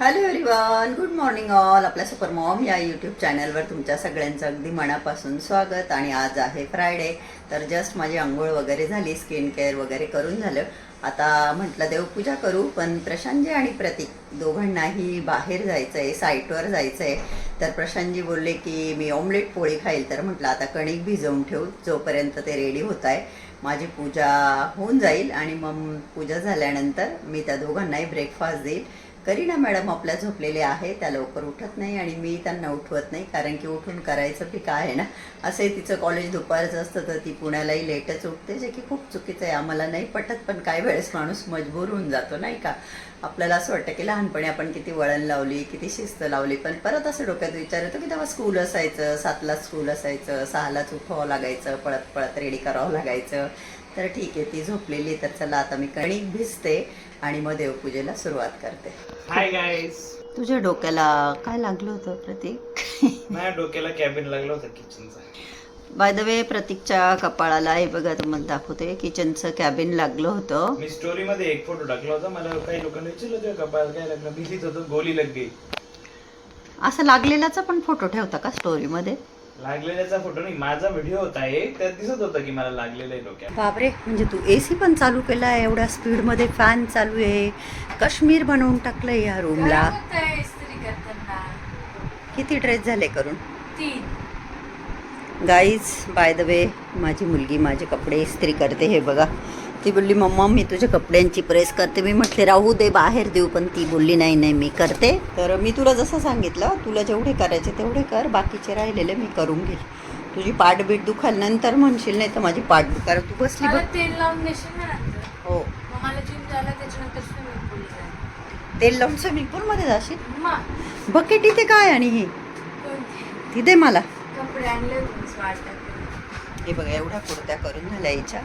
Hello everyone good morning all आपल्या super mom या YouTube चॅनलवर तुमच्या सगळ्यांचं अगदी मनापासून स्वागत आणि आज आहे फ्रायडे तर जस्ट माझी आंघोळ वगैरे झाली स्किन केअर वगैरे करून झालं. आता म्हटलं देवपूजा करू पण प्रशांतजी आणि प्रतीक दोघांनाही बाहेर जायचं आहे साईटवर जायचं आहे तर प्रशांतजी बोलले की मी ऑमलेट पोळी खाईल. तर म्हटलं आता कणिक भिजवून ठेवू जोपर्यंत ते रेडी होत आहे माझी पूजा होऊन जाईल आणि मग पूजा झाल्यानंतर मी त्या दोघांनाही ब्रेकफास्ट देईल. करीना मॅडम आपल्या झोपलेले आहे त्या लवकर उठत नाही आणि मी त्यांना उठवत नाही कारण की उठून करायचं बी काय आहे ना? असंही तिचं कॉलेज दुपारचं असतं तर ती पुण्यालाही लेटच उठते जे की खूप चुकीचं आहे. आम्हाला नाही पटत पण काही वेळेस माणूस मजबूर होऊन जातो नाही का? आपल्याला असं वाटतं की लहानपणी आपण किती वळण लावली किती शिस्त लावली पण परत असं डोक्यात विचार येतो की तेव्हा स्कूल असायचं सातला स्कूल असायचं सहालाच उठवावं लागायचं पळत पळत रेडी करावं लागायचं. तर ठीक आहे ती झोपलेली तर चला आता मी कणिक भिजते. आणि मग देवपूजेला सुरुवात करते. हाय गाईस तुझ्या डोक्याला काय लागलं होतं प्रतीक? माझ्या डोक्याला कॅबिन लागलं होतं किचनचा बाय द वे प्रतीकच्या कपाळाला हे बघा तुम्हाला दाखवते. किचनचं कॅबिन लागलं होतं. मी स्टोरी मध्ये एक फोटो टाकला होता. मला काही लोकांनी विचारलं तुझ्या कपाळाला काय लागलं? मी लिहित होतो गोली लग गई असं लागलेलाचा पण फोटो ठेवता का स्टोरीमध्ये लागलेल्याचा फोटो नाही माझा व्हिडिओ होता एक त्यात दिसत होतं की मला लागलेलं आहे डोक्यात. बापरे म्हणजे तू ए सी पण चालू केला आहे एवढ्या स्पीडमध्ये फॅन चालू आहे. काश्मीर बनवून टाकलंय या रूमला इस्त्री करताना? किती ड्रेस झाले करून? तीन. गाईज बाय द वे माझी मुलगी माझे कपडे इस्त्री करते हे बघा. ती बोलली मम्मा मी तुझ्या कपड्यांची प्रेस करते. मी म्हटले राहू दे बाहेर देऊ. पण ती बोलली नाही नाही मी करते. तर मी तुला जसं सांगितलं तुला जेवढे करायचे तेवढे कर बाकीचे राहिलेले मी करून घेईल. तुझी पाठ बीट दुखाल नंतर म्हणशील नाही तर माझी पाठ दुखाल तू बसली बघ. तेल लावून हो. तेल लावून स्विमिंग पूलमध्ये जाशील? बकेट इथे काय आणि ही? ती दे मला. हे बघा एवढ्या कुर्त्या करून झाल्या याच्या.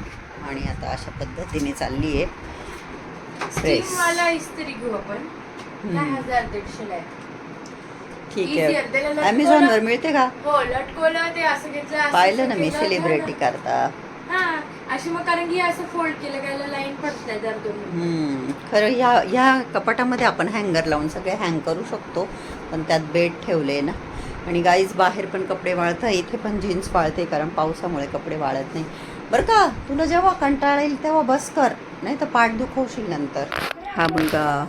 आणि आता अशा पद्धतीने चालली आहे प्रेस Steam वाला इस्त्री घेऊ आपण. काय हजार दीडशेला आहे. ठीक आहे. अमेझॉनवर मिळते का? हो लटकवलं ते असं घेतलं पाहिलं ना मी सेलिब्रिटी. करता. हा अशी मग कारण की असं फोल्ड केलं काय लाईन पडत. हम्म. खरं ह्या ह्या कपाटामध्ये आपण हँगर लावून सगळे हँग करू शकतो पण त्यात बेड ठेवले ना. आणि गाईज बाहेर पण कपडे वाळतं इथे पण जीन्स वाळते कारण पावसामुळे कपडे वाळत नाही. बरं का तुला जेव्हा कंटाळा येईल तेव्हा बस कर नाही तर पाठ दुखवशील नंतर. हा मुलगा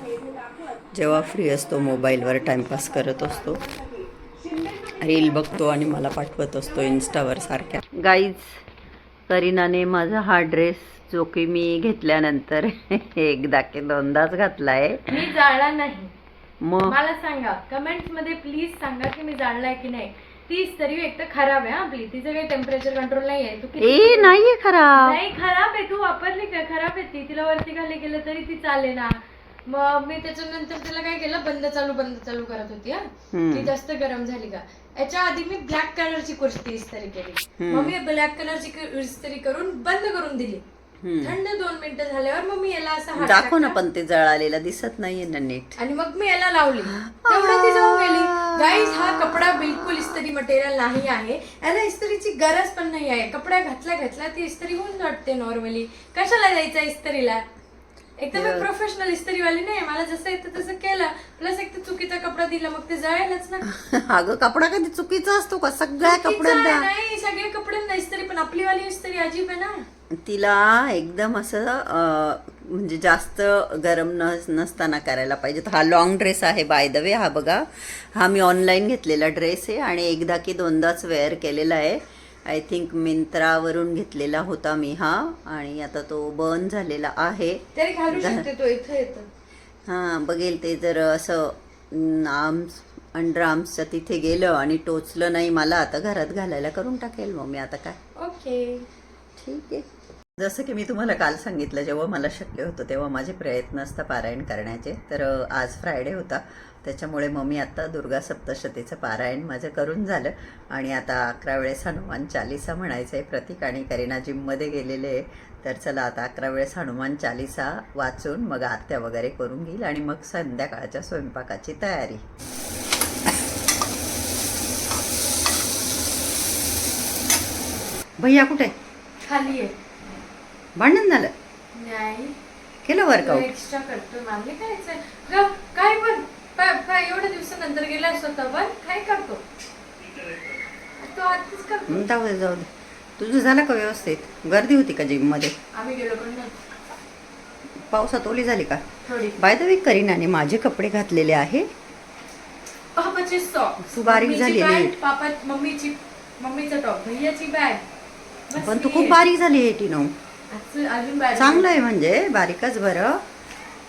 जेव्हा फ्री असतो मोबाईलवर टाइमपास करत असतो. रील बघतो आणि मला पाठवत असतो इन्स्टावर सारख्या. गाईज करीनाने माझा हा ड्रेस जो की मी घेतल्यानंतर एकदा की दोनदाच घातलाय. मी जाळला नाही. मग? मला सांगा कमेंट्समध्ये प्लीज सांगा की मी जाणलाय की नाही. ती तरी एक तर खराब आहे हा आपली. तिचं काही टेम्परेचर कंट्रोल नाही आहे तू किती- ए नाहीये खराब. नाही खराब आहे तू वापरली का? खराब आहे ती. तिला वरती खाली केलं तरी ती चाले ना मग मी त्याच्यानंतर तिला काय केलं? बंद चालू बंद चालू करत होती हा. हम्म. ती जास्त गरम झाली का? याच्या आधी मी ब्लॅक कलरची कुर्ती इस्त्री केली. मग मी ब्लॅक कलरची क- इस्त्री करून बंद करून दिली. थंड दोन मिनिटं झाल्यावर मग मी याला असं दाखव ना. पण ते जळालेलं दिसत नाहीये ना नीट. आणि मग मी याला लावली. तेवढं ती जाऊन गेली. गाईज हा कपडा बिलकुल इस्त्री मटेरियल नाही आहे. याला इस्त्रीची गरज पण नाही आहे. कपडा घातला घातला ती इस्त्री होऊन वाटते नॉर्मली कशाला जायचं इस्त्रीला? एक तर मी प्रोफेशनल इस्त्रीवाली नाही मला जसं येतं तसं केलं. प्लस एक तर चुकीचा कपडा दिला. मग ते जळेलच ना. अगं कपडा कधी चुकीचा असतो का? सगळ्या कपड्यांना. नाही. सगळे कपड्यांना इस्त्री पण आपली वाली इस्त्री अजीब आहे ना. तिला एकदम असं म्हणजे जास्त गरम न नसताना करायला पाहिजे तर हा लॉंग ड्रेस आहे बाय द वे हा बघा. हा मी ऑनलाईन घेतलेला ड्रेस आहे आणि एकदा की दोनदाच वेअर केलेला आहे. आय थिंक मिंत्रावरून घेतलेला होता मी हा आणि आता तो बर्न झालेला आहे. तरी घालू शकते तो इथं येतं. हां बघेल ते जर असं आर्म्स अंडर आर्म्सच्या तिथे गेलं आणि टोचलं नाही मला आता घरात घालायला करून टाकेल मग मी आता काय. ओके. ठीक आहे. जसं की मी तुम्हाला काल सांगितलं जेव्हा मला शक्य होतं तेव्हा माझे प्रयत्न असतात पारायण करण्याचे. तर आज फ्रायडे होता. त्याच्यामुळे मग मी आत्ता दुर्गा सप्तशतीचं पारायण माझं करून झालं. आणि आता अकरा वेळेस हनुमान चालिसा म्हणायचं आहे. प्रतीक आणि करीना जिममध्ये गेलेले आहे. तर चला आता अकरा वेळेस हनुमान चालिसा वाचून मग आरत्या वगैरे करून घेईल आणि मग संध्याकाळच्या स्वयंपाकाची तयारी. भैया कुठे? खाली आहे. भांडण झालं? नाही. केलं वर्कआउट एक्स्ट्रा करतो करायचं काय पण? प- नंतर गेला असतो तर काय करतो? तो करतो. हं, जाऊ दे जाऊ दे. तुझं झालं का व्यवस्थित? गर्दी होती का जिममध्ये आम्ही गेलो पण नाही. पावसात ओली झाली का? थोडी. बाय द वे करीनाने माझे कपडे घातलेले आहे. पापाचे सॉक्स तू बारीक. पापा मम्मीची मम्मीचा टॉप भैयाची बॅग पण तू खूप बारीक झाली आहे टिनो. चांगलं आहे म्हणजे बारीकच बरं.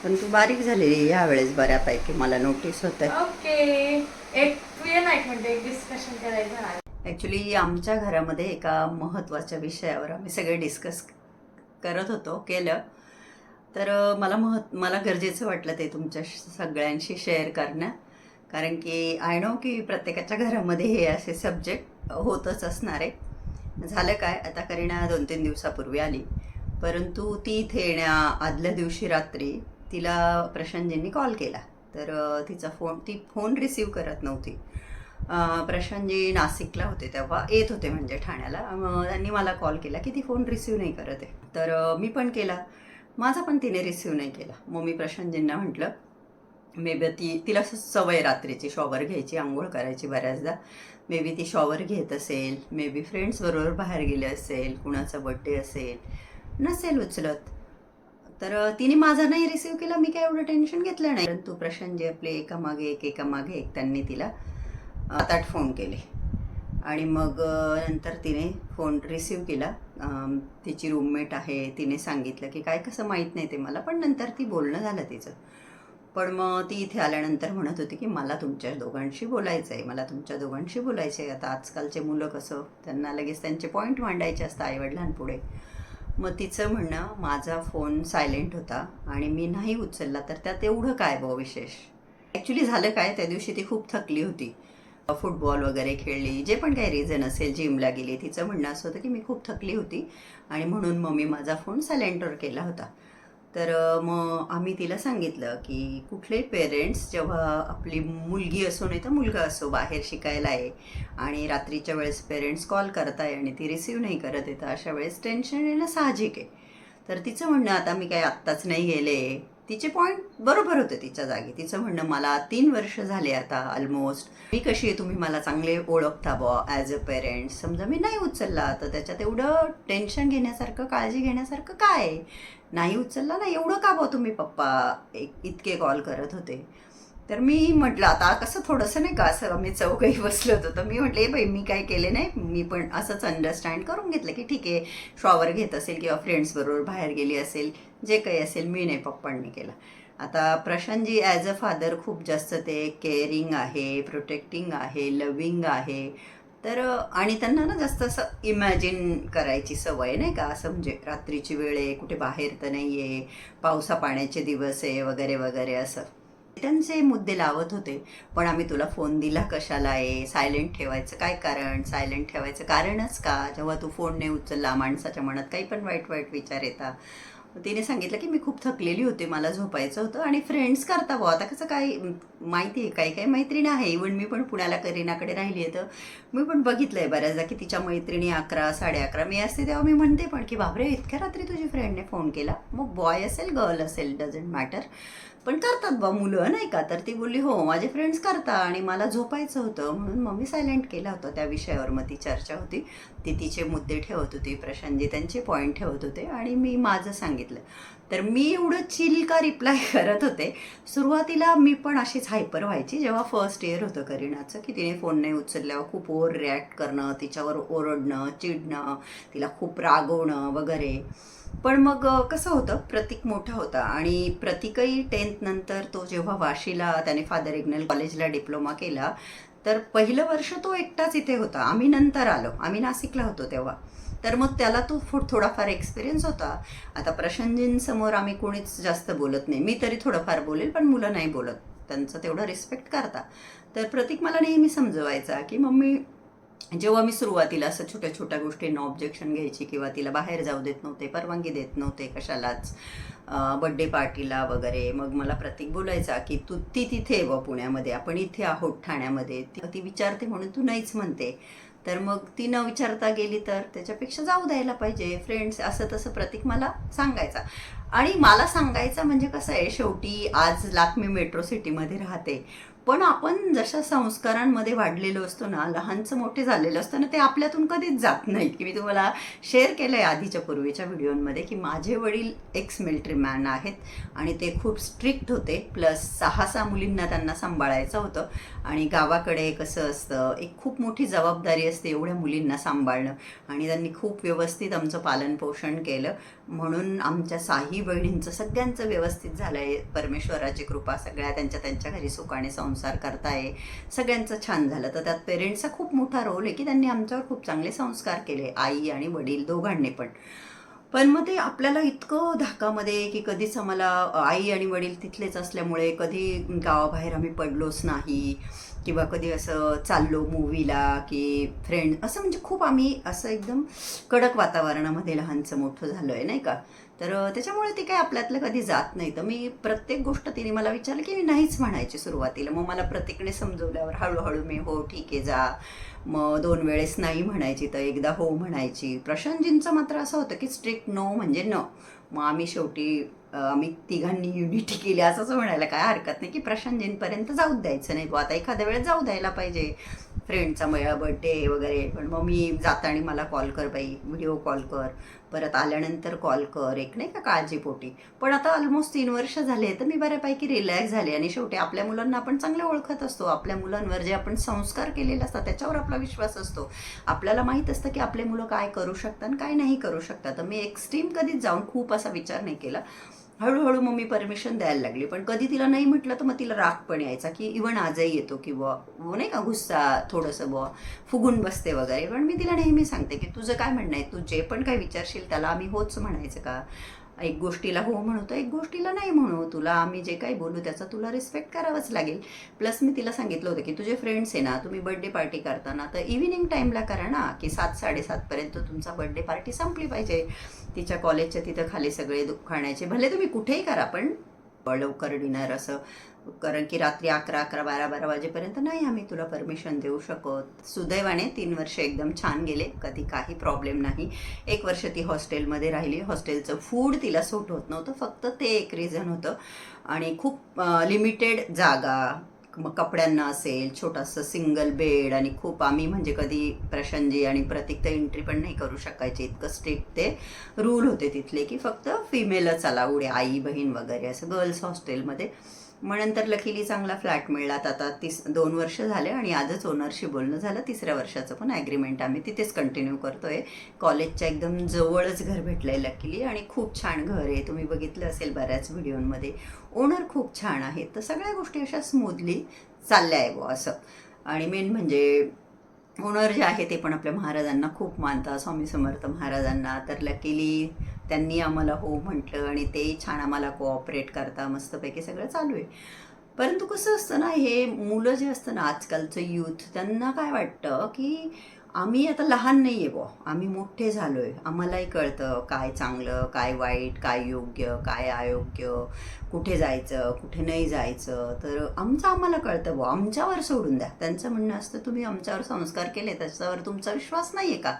पण तू बारीक झालेली ह्या वेळेस बऱ्यापैकी मला नोटीस होत आहे. ॲक्च्युली आमच्या घरामध्ये एका महत्त्वाच्या विषयावर आम्ही सगळे डिस्कस करत होतो केलं. तर मला महत् मला गरजेचं वाटलं ते तुमच्या सगळ्यांशी शेअर करणं. कारण की आय नो की प्रत्येकाच्या घरामध्ये हे असे सब्जेक्ट होतच असणार आहे. झालं काय आता करीना दोन तीन दिवसापूर्वी आली. परंतु ती इथे येण्या आदल्या दिवशी रात्री तिला प्रशांतजींनी कॉल केला. तर तिचा फोन ती फोन रिसीव करत नव्हती. प्रशांतजी नाशिकला होते तेव्हा येत होते म्हणजे ठाण्याला. मग त्यांनी मला कॉल केला की ती फोन रिसीव नाही करत आहे. तर मी पण केला. माझा पण तिने रिसीव नाही केला. मग मी प्रशांतजींना म्हटलं मे बी ती तिला सवय रात्रीची. शॉवर घ्यायची आंघोळ करायची बऱ्याचदा. मे बी ती शॉवर घेत असेल. मे बी फ्रेंड्सबरोबर बाहेर गेले असेल. कुणाचा बड्डे असेल. नसेल उचलत. तर तिने माझा नाही रिसीव्ह केला मी काय एवढं टेन्शन घेतलं नाही. परंतु प्रशांतजी आपले एकामागे एक एकामागे एक त्यांनी तिला सात आठ फोन केले. आणि मग नंतर तिने फोन रिसीव केला. तिची रूममेट आहे तिने सांगितलं की काय कसं माहीत नाही ते मला पण नंतर ती बोलणं झालं तिचं. पण मग ती इथे आल्यानंतर म्हणत होती की मला तुमच्या दोघांशी बोलायचं आहे मला तुमच्या दोघांशी बोलायचं आहे आता आजकालचे मुलं कसं त्यांना लगेच त्यांचे पॉईंट मांडायचे असतात आईवडिलांपुढे. मग तिचं म्हणणं माझा फोन सायलेंट होता आणि मी नाही उचलला तर त्यात एवढं काय बुवा विशेष? ॲक्च्युली झालं काय? त्या दिवशी ती खूप थकली होती. फुटबॉल वगैरे खेळली जे पण काही रिझन असेल जिमला गेली तिचं म्हणणं असं होतं की मी खूप थकली होती आणि म्हणून मग मी माझा फोन सायलेंटवर केला होता. तर मग आम्ही तिला सांगितलं की कुठलेही पेरेंट्स जेव्हा आपली मुलगी असो नाही तर मुलगा असो बाहेर शिकायला आहे आणि रात्रीच्या वेळेस पेरेंट्स कॉल करताय आणि ती रिसीव नाही करत येतं अशा वेळेस टेन्शन येणं साहजिक आहे. तर तिचं म्हणणं आता मी काय आत्ताच नाही गेले तिचे पॉईंट बरोबर होते तिच्या जागी. तिचं म्हणणं मला तीन वर्ष झाले आता ऑलमोस्ट मी कशी आहे? तुम्ही मला चांगले ओळखता बॉ ॲज अ पेरेंट्स समजा मी नाही उचलला तर त्याच्यात एवढं टेन्शन घेण्यासारखं काळजी घेण्यासारखं काय? नाही उचलला ना एवढं का बॉ तुम्ही पप्पा एक इतके कॉल करत होते? तर मी म्हटलं आता कसं थोडंसं नाही का असं मी चौकही बसलो होतो. तर मी म्हटलं बाई मी काय केले नाही. मी पण असंच अंडरस्टँड करून घेतलं की ठीक आहे शॉवर घेत असेल किंवा फ्रेंड्सबरोबर बाहेर गेली असेल जे काही असेल मी नाही पप्पांनी केलं. आता प्रशांतजी ॲज अ फादर खूप जास्त ते केअरिंग आहे प्रोटेक्टिंग आहे लविंग आहे. तर आणि त्यांना ना जास्त असं इमॅजिन करायची सवय नाही का असं म्हणजे रात्रीची वेळ आहे कुठे बाहेर तर नाही आहे पावसा पाण्याचे दिवस आहे वगैरे वगैरे असं. त्यांचे मुद्दे लावत होते. पण आम्ही तुला फोन दिला कशाला आहे सायलेंट ठेवायचं काय कारण? सायलेंट ठेवायचं कारणच का? जेव्हा तू फोन नाही उचलला माणसाच्या मनात काही पण वाईट वाईट विचार येतात. तिने सांगितलं की मी खूप थकलेली होते मला झोपायचं होतं आणि फ्रेंड्स करता बुवा आता कसं काय माहिती आहे काही काही मैत्रिणी आहे. इवन मी पण पुण्याला करीनाकडे राहिली आहे तर मी पण बघितलं आहे बऱ्याचदा की तिच्या मैत्रिणी अकरा साडे अकरा. मी असते तेव्हा मी म्हणते पण की बापरे इतक्या रात्री तुझी फ्रेंडने फोन केला. मग बॉय असेल गर्ल असेल डझंट मॅटर पण करतात बा मुलं नाही का? तर ती बोलली हो माझे फ्रेंड्स करता आणि मला झोपायचं होतं. म्हणून मग मी सायलेंट केला होता त्या विषयावर. मग ती चर्चा होती. ती तिचे मुद्दे ठेवत होती प्रशांतजी त्यांचे पॉईंट ठेवत होते आणि मी माझं सांगितलं. तर मी एवढं चिल का रिप्लाय करत होते सुरुवातीला मी पण अशीच हायपर व्हायची जेव्हा फर्स्ट इयर होतं करीनाचं की तिने फोन नाही उचलल्यावर खूप ओव्हर रिॲक्ट करणं तिच्यावर ओरडणं चिडणं तिला खूप रागवणं वगैरे. पण मग कसं होतं? प्रतीक मोठा होता आणि प्रतीकही टेन्थ नंतर तो जेव्हा वाशीला त्याने फादर इग्नल कॉलेजला डिप्लोमा केला तर पहिलं वर्ष तो एकटाच इथे होता. आम्ही नंतर आलो. आम्ही नाशिकला होतो तेव्हा. तर मग त्याला तो थो- थोडाफार एक्सपिरियन्स होता. आता प्रशांतजींसमोर आम्ही कोणीच जास्त बोलत नाही. मी तरी थोडंफार बोलेल पण मुलं नाही बोलत. त्यांचं तेवढं रिस्पेक्ट करता. तर प्रतीक मला नेहमी समजवायचा की मम्मी जेव्हा मी सुरुवातीला असं छोट्या छोट्या गोष्टींना ऑब्जेक्शन घ्यायची किंवा तिला बाहेर जाऊ देत नव्हते परवानगी देत नव्हते कशालाच बड्डे पार्टीला वगैरे मग मला प्रतीक बोलायचा की तू ती तिथे व पुण्यामध्ये आपण इथे आहोत ठाण्यामध्ये. ती ती विचारते म्हणून तू नाहीच म्हणते. तर मग ती न विचारता गेली तर त्याच्यापेक्षा जाऊ द्यायला पाहिजे. फ्रेंड्स असं तसं प्रतीक मला सांगायचा. आणि मला सांगायचं म्हणजे कसं आहे शेवटी आज लाख मी मेट्रो सिटीमध्ये राहते. पण आपण जशा संस्कारांमध्ये वाढलेलो असतो ना लहानचं मोठे झालेलं असतं ना ते आपल्यातून कधीच जात नाहीत की मी तुम्हाला शेअर केलं आहे आधीच्या पूर्वीच्या व्हिडिओमध्ये की माझे वडील एक्स मिलिटरी मॅन आहेत आणि ते खूप स्ट्रिक्ट होते. प्लस सहा सहा मुलींना त्यांना सांभाळायचं होतं आणि गावाकडे कसं असतं एक खूप मोठी जबाबदारी असते एवढ्या मुलींना सांभाळणं. आणि त्यांनी खूप व्यवस्थित आमचं पालनपोषण केलं. म्हणून आमच्या साही बहिणींचं सगळ्यांचं व्यवस्थित झालं आहे परमेश्वराची कृपा सगळ्या त्यांच्या त्यांच्या घरी सुखाने संसार करताय. सगळ्यांचं छान झालं. तर त्यात पेरेंट्सचा खूप मोठा रोल आहे की त्यांनी आमच्यावर खूप चांगले संस्कार केले. आई आणि वडील दोघांनी पण. पण मग ते आपल्याला इतकं धाकामध्ये की कधीच आम्हाला आई आणि वडील तिथलेच असल्यामुळे कधी गावाबाहेर आम्ही पडलोच नाही. किंवा कधी असं चाललो मूवीला की फ्रेंड असं म्हणजे खूप आम्ही असं एकदम कडक वातावरणामध्ये लहानचं मोठं झालो आहे नाही का? तर त्याच्यामुळे ते काय आपल्यातलं कधी जात नाही. तर मी प्रत्येक गोष्ट तिने मला विचारलं की मी नाहीच म्हणायची सुरुवातीला. मग मला प्रत्येकाने समजवल्यावर हळूहळू मी हो ठीक आहे जा. मग दोन वेळेस नाही म्हणायची तर एकदा हो म्हणायची. प्रशांतजींचं मात्र असं होतं की स्ट्रिक्ट नो म्हणजे न मग आम्ही शेवटी आम्ही तिघांनी युनिटी केली असंच म्हणायला काय हरकत नाही की प्रशांतजींपर्यंत जाऊ द्यायचं नाही आता एखाद्या वेळेस जाऊ द्यायला पाहिजे. फ्रेंडचा मेळा बड्डे वगैरे. पण मग मी जाताना मला कॉल कर बाई व्हिडिओ कॉल कर. परत आल्यानंतर कॉल कर. एक नाही का काळजीपोटी. पण आता ऑलमोस्ट तीन वर्ष झाले तर मी बऱ्यापैकी रिलॅक्स झाले. आणि शेवटी आपल्या मुलांना आपण चांगले ओळखत असतो. आपल्या मुलांवर जे आपण संस्कार केलेले असतात त्याच्यावर आपला विश्वास असतो. आपल्याला माहीत असतं की आपले मुलं काय करू शकतात आणि काय नाही करू शकतात. तर मी एक्स्ट्रीम कधीच जाऊन खूप असा विचार नाही केला. हळूहळू मग मी परमिशन द्यायला लागली. पण कधी तिला नाही म्हटलं तर मग तिला राग पण यायचा की इवन आजही येतो की बुवा नाही का गुस्सा थोडंसं बुवा फुगून बसते वगैरे. पण मी तिला नेहमी सांगते की तुझं काय म्हणणं आहे? तू जे पण काय विचारशील त्याला आम्ही होच म्हणायचं का? एक गोष्टीला हो म्हणू तर एक गोष्टीला नाही म्हणू. तुला आम्ही जे काही बोलू त्याचा तुला रिस्पेक्ट करावाच लागेल. प्लस मी तिला सांगितलं होतं की तुझे फ्रेंड्स आहे ना तुम्ही बर्थडे पार्टी करताना तर इव्हिनिंग टाईमला करा ना की सात साडेसातपर्यंत तुमचा बर्थडे पार्टी संपली पाहिजे. तिच्या कॉलेजच्या तिथं खाली सगळे खाण्याचे. भले तुम्ही कुठेही करा पण लवकर डिनर असं कारण की रात्री अकरा अकरा बारा बारा वाजेपर्यंत नाही आम्ही तुला परमिशन देऊ शकत. सुदैवाने तीन वर्ष एकदम छान गेले. कधी काही प्रॉब्लेम नाही. एक वर्ष ती हॉस्टेलमध्ये राहिली. हॉस्टेलचं फूड तिला सूट होत नव्हतं. फक्त ते एक रिझन होतं. आणि खूप लिमिटेड जागा. मग कपड्यांना असेल छोटासा सिंगल बेड आणि खूप आम्ही म्हणजे कधी प्रशांतजी आणि प्रतीक तर एंट्री पण नाही करू शकायचे. इतकं स्ट्रिक्ट ते रूल होते तिथले की फक्त फिमेलच अलाउड आहे. आई बहीण वगैरे असं गर्ल्स हॉस्टेलमध्ये मग नंतर लकीली चांगला फ्लॅट मिळला. आता तीस दोन वर्ष झाले आणि आजच ओनरशी बोलणं झालं. तिसऱ्या वर्षाचं पण ॲग्रीमेंट आम्ही तिथेच कंटिन्यू करतो आहे कॉलेजच्या एकदम जवळच घर भेटलं आहे लकीली आणि खूप छान घर आहे. तुम्ही बघितलं असेल बऱ्याच व्हिडिओमध्ये ओनर खूप छान आहेत. तर सगळ्या गोष्टी अशा स्मूथली चालल्या आहे गो असं. आणि मेन म्हणजे ओनर जे आहे ते पण आपल्या महाराजांना खूप मानतात. स्वामी समर्थ महाराजांना. तर लकीली त्यांनी आम्हाला हो म्हटलं आणि तेही छान आम्हाला कोऑपरेट करता मस्तपैकी सगळं चालू आहे. परंतु कसं असतं ना हे मुलं जे असतं ना आजकालचं यूथ त्यांना काय वाटतं की आम्ही आता लहान नाही आहे बुवा आम्ही मोठे झालो आहे आम्हालाही कळतं काय चांगलं काय वाईट काय योग्य काय अयोग्य कुठे जायचं कुठे नाही जायचं. तर आमचं आम्हाला कळतं बुवा आमच्यावर सोडून द्या. त्यांचं म्हणणं असतं तुम्ही आमच्यावर संस्कार केले त्याच्यावर तुमचा विश्वास नाही आहे का?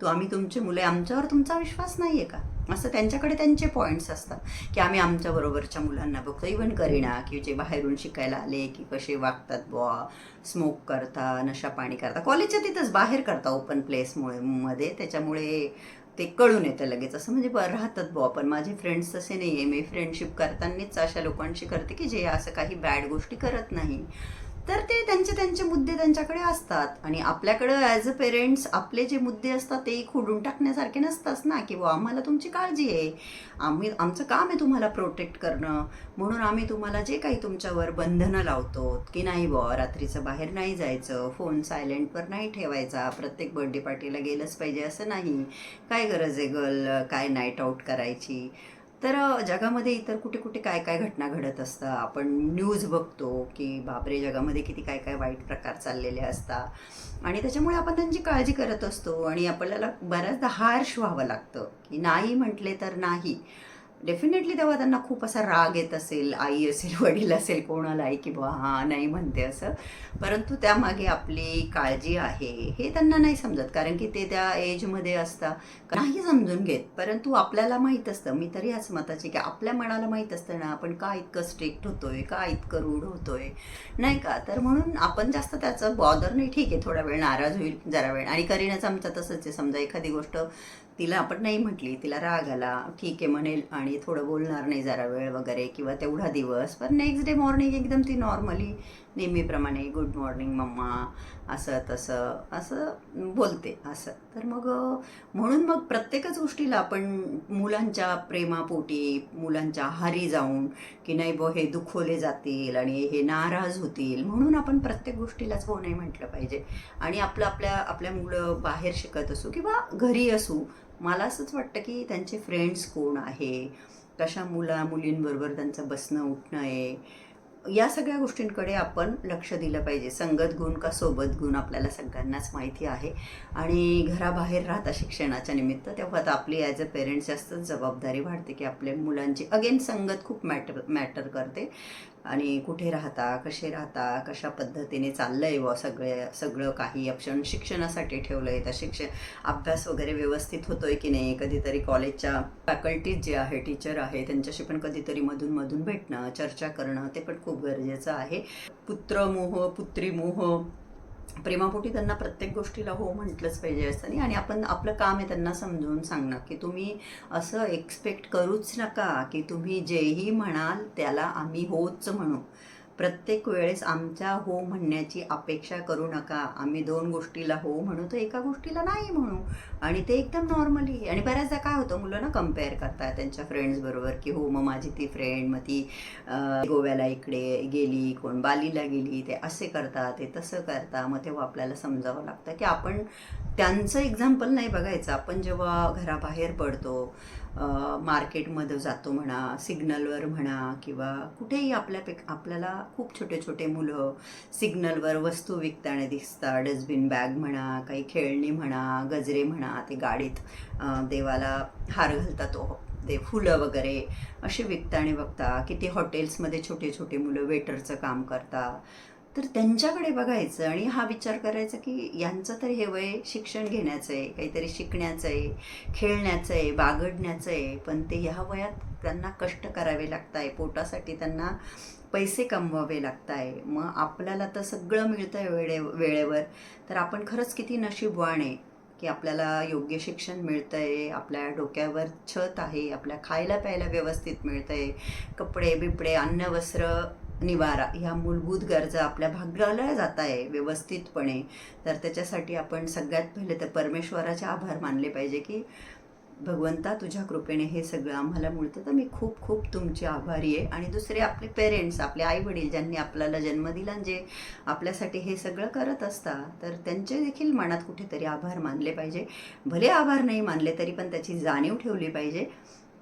तो आम्ही तुमची मुले आमच्यावर तुमचा विश्वास नाही आहे का? असं त्यांच्याकडे त्यांचे पॉईंट्स असतात. की आम्ही आमच्या बरोबरच्या मुलांना बघतो. इवन करीना की जे बाहेरून शिकायला आले की कसे वागतात बुवा स्मोक करता नशा पाणी करता. कॉलेजच्या तिथंच बाहेर करता ओपन प्लेसमुळे मध्ये. त्याच्यामुळे ते कळून येतं लगेच. असं म्हणजे बरं राहतात बुवा. पण माझे फ्रेंड्स तसे नाही आहे मी फ्रेंडशिप करतानाच अशा लोकांशी करते की जे असं काही बॅड गोष्टी करत नाही. तर ते त्यांचे त्यांचे मुद्दे त्यांच्याकडे असतात. आणि आपल्याकडं ॲज अ पेरेंट्स आपले जे मुद्दे असतात ते खोडून टाकण्यासारखे नसतात ना की बुवा आम्हाला तुमची काळजी आहे. आम्ही आमचं काम आहे तुम्हाला प्रोटेक्ट करणं. म्हणून आम्ही तुम्हाला जे काही तुमच्यावर बंधनं लावतो की नाही बुवा रात्रीचं बाहेर नाही जायचं फोन सायलेंटवर नाही ठेवायचा प्रत्येक बर्थडे पार्टीला गेलंच पाहिजे असं नाही. काय गरज आहे गर्ल काय नाईट आऊट करायची? तर जगामध्ये इतर कुठे कुठे काय काय घटना घडत असतात? आपण न्यूज बघतो की बापरे जगामध्ये किती काय काय वाईट प्रकार चाललेले असतात. आणि त्याच्यामुळे आपण त्यांची काळजी करत असतो आणि आपल्याला बऱ्याचदा हार्श व्हावं लागतं की नाही म्हटले तर नाही. डेफिनेटली तेव्हा त्यांना खूप असा राग येत असेल आई असेल वडील असेल कोणालाही की बुवा हा नाही म्हणते असं. परंतु त्यामागे आपली काळजी आहे हे त्यांना नाही समजत. कारण की ते त्या एजमध्ये असता नाही समजून घेत. परंतु आपल्याला माहीत असतं. मी तरी ह्याच मताची की आपल्या मनाला माहीत असतं ना आपण का इतकं स्ट्रिक्ट होतोय का इतकं रूढ होतोय? नाही का? तर म्हणून आपण जास्त त्याचं बॉदर नाही. ठीक आहे थोडा वेळ नाराज होईल जरा वेळ. आणि करीनाचं आमचं तसंच आहे. समजा एखादी गोष्ट तिला आपण नाही म्हटली तिला राग आला ठीक आहे म्हणेल आणि थोडं बोलणार नाही जरा वेळ वगैरे किंवा तेवढा दिवस पण नेक्स्ट डे मॉर्निंग एकदम ती नॉर्मली नेहमीप्रमाणे गुड मॉर्निंग मम्मा असं तसं असं बोलते असं. तर मग म्हणून मग प्रत्येकच गोष्टीला आपण मुलांच्या प्रेमापोटी मुलांच्या आहारी जाऊन की नाही बो हे दुखवले जातील आणि हे नाराज होतील म्हणून आपण प्रत्येक गोष्टीलाच हो नाही म्हटलं पाहिजे. आणि आपलं आपल्या आपल्या मुलं बाहेर शिकत असू किंवा घरी असू मला असंच वाटतं की त्यांचे फ्रेंड्स कोण आहे? कशा मुला मुलींबरोबर त्यांचं बसणं उठणं आहे? या सगळ्या गोष्टींकडे आपण लक्ष दिलं पाहिजे. संगत गुण का सोबत गुण आपल्याला सगळ्यांनाच माहिती आहे. आणि घराबाहेर राहता शिक्षणाच्या निमित्त तेव्हा तर आपली ॲज अ पेरेंट्स जास्तच जबाबदारी वाढते की आपल्या मुलांची. अगेन संगत खूप मॅटर मॅटर करते. आणि कुठे राहता कसे राहता कशा पद्धतीने चाललं आहे व सगळे सगळं काही? ऑप्शन शिक्षणासाठी ठेवलं आहे तर शिक्षण अभ्यास वगैरे व्यवस्थित होतोय की नाही? कधीतरी कॉलेजच्या फॅकल्टीज जे आहे टीचर आहे त्यांच्याशी पण कधीतरी मधून मधून भेटणं चर्चा करणं ते पण खूप गरजेचं आहे. पुत्रमोह पुत्रीमोह प्रेमापोटी त्यांना प्रत्येक गोष्टीला हो म्हटलंच पाहिजे असं नाही. आणि आपण आपलं काम आहे त्यांना समजवून सांगणं की तुम्ही असं एक्सपेक्ट करूच नका की तुम्ही जेही म्हणाल त्याला आम्ही होच म्हणू. प्रत्येक वेळेस आमच्या हो म्हणण्याची अपेक्षा करू नका. आम्ही दोन गोष्टीला हो म्हणू तर एका गोष्टीला नाही म्हणू. आणि ते एकदम नॉर्मली आणि बऱ्याचदा काय होतं मुलं ना कंपेअर करतात त्यांच्या फ्रेंड्स बरोबर की हो मग माझी ती फ्रेंड मग ती गोव्याला इकडे गेली कोण बालीला गेली ते असे करतात ते तसं करता मग तेव्हा आपल्याला समजावं लागतं की आपण त्यांचं एक्झाम्पल नाही बघायचं. आपण जेव्हा घराबाहेर पडतो मार्केटमध्ये जातो म्हणा सिग्नलवर म्हणा किंवा कुठेही आपल्यापेक आपल्याला खूप छोटे छोटे मुलं सिग्नलवर वस्तू विकताना दिसतात. डस्टबिन बॅग म्हणा काही खेळणी म्हणा गजरे म्हणा ते गाडीत देवाला हार घालतात. तो ते फुलं वगैरे असे विकताना बघता. किती हॉटेल्समध्ये छोटे छोटे मुलं वेटरचं काम करता तर त्यांच्याकडे बघायचं आणि हा विचार करायचा की यांचं तर हे वय शिक्षण घेण्याचं आहे काहीतरी शिकण्याचं आहे खेळण्याचं आहे बागडण्याचं आहे पण ते ह्या वयात त्यांना कष्ट करावे लागत आहे पोटासाठी त्यांना पैसे कमवावे लागत आहे मग आपल्याला तर सगळं मिळतं आहे वेळे वेळेवर. तर आपण खरंच किती नशीबवान आहे की आपल्याला योग्य शिक्षण मिळतं आहे आपल्या डोक्यावर छत आहे आपल्या खायला प्यायला व्यवस्थित मिळतं आहे कपडे बिपडे अन्न वस्त्र निवारा ह्या मूलभूत गरजा आपल्या भागवल्या जात आहे व्यवस्थितपणे. तर त्याच्यासाठी आपण सगळ्यात पहिले तर परमेश्वराचे आभार मानले पाहिजे की भगवंता तुझ्या कृपेने हे सगळं आम्हाला मिळतं. तर मी खूप खूप तुमची आभारी आहे. आणि दुसरे आपले पेरेंट्स आपले आई वडील ज्यांनी आपल्याला जन्म दिला आणि जे आपल्यासाठी हे सगळं करत असतात तर त्यांचे देखील मनात कुठेतरी आभार मानले पाहिजे. भले आभार नाही मानले तरी पण त्याची जाणीव ठेवली पाहिजे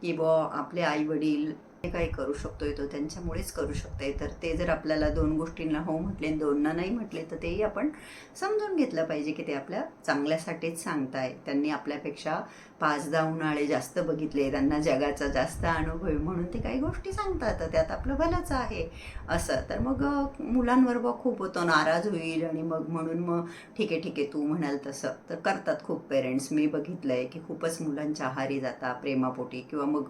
की बुवा आपले आई वडील काही करू शकतोय तो त्यांच्यामुळेच करू शकतोय. तर ते जर आपल्याला दोन गोष्टींना हो म्हटले दोनना नाही म्हटले तर तेही आपण समजून घेतलं पाहिजे की ते आपल्या चांगल्यासाठीच सांगताय. त्यांनी आपल्यापेक्षा पाच दहा उन्हाळे जास्त बघितले त्यांना जगाचा जास्त अनुभव म्हणून ते काही गोष्टी सांगतात त्यात आपलं भलंच आहे. असं. तर मग मुलांवर बघ खूप होतो नाराज होईल आणि मग म्हणून मग ठीक आहे ठीक आहे तू म्हणाल तसं. तर करतात खूप पेरेंट्स मी बघितलं आहे की खूपच मुलांच्या आहारी जाता प्रेमापोटी. किंवा मग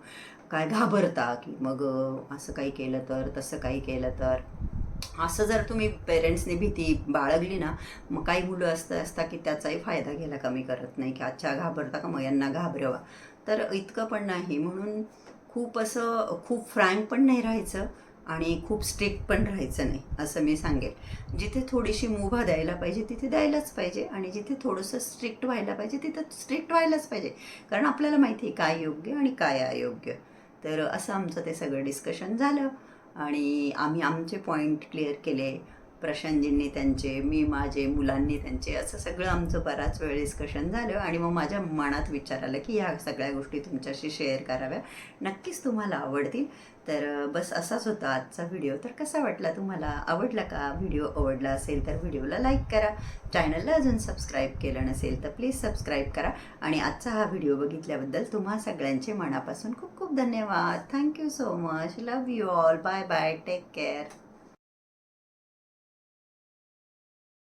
काय घाबरता? की मग असं काही केलं तर तसं काही केलं तर? असं जर तुम्ही पेरेंट्सने भीती बाळगली ना मग काही मुलं असतं असता की त्याचाही फायदा घ्यायला कमी करत नाही की अच्छा घाबरता का मग यांना घाबरवा? तर इतकं पण नाही. म्हणून खूप असं खूप फ्रँक पण नाही राहायचं आणि खूप स्ट्रिक्ट पण राहायचं नाही असं मी सांगेल. जिथे थोडीशी मुभा द्यायला पाहिजे तिथे द्यायलाच पाहिजे आणि जिथे थोडंसं स्ट्रिक्ट व्हायला पाहिजे तिथं स्ट्रिक्ट व्हायलाच पाहिजे. कारण आपल्याला माहिती आहे काय योग्य आणि काय अयोग्य. तर असं आमचं ते सगळं डिस्कशन झालं. आणि आम्ही आमचे पॉईंट क्लिअर केले. प्रशांतजींनी त्यांचे मी माझे मुलांनी त्यांचे असं सगळं आमचं बराच वेळ डिस्कशन झालं. आणि मग माझ्या मनात विचार आला की ह्या सगळ्या गोष्टी तुमच्याशी शेअर कराव्या. नक्कीच तुम्हाला आवडतील. तर बस असाच होता आजचा व्हिडिओ. तर कसा वाटला तुम्हाला? आवडला का व्हिडिओ? आवडला असेल तर व्हिडिओला लाईक करा. चॅनलला अजून सबस्क्राईब केलं नसेल तर प्लीज सबस्क्राईब करा. आणि आजचा हा व्हिडिओ बघितल्याबद्दल तुम्हा सगळ्यांचे मनापासून खूप खूप धन्यवाद. Thank you so much. Love you all. Bye bye. Take care.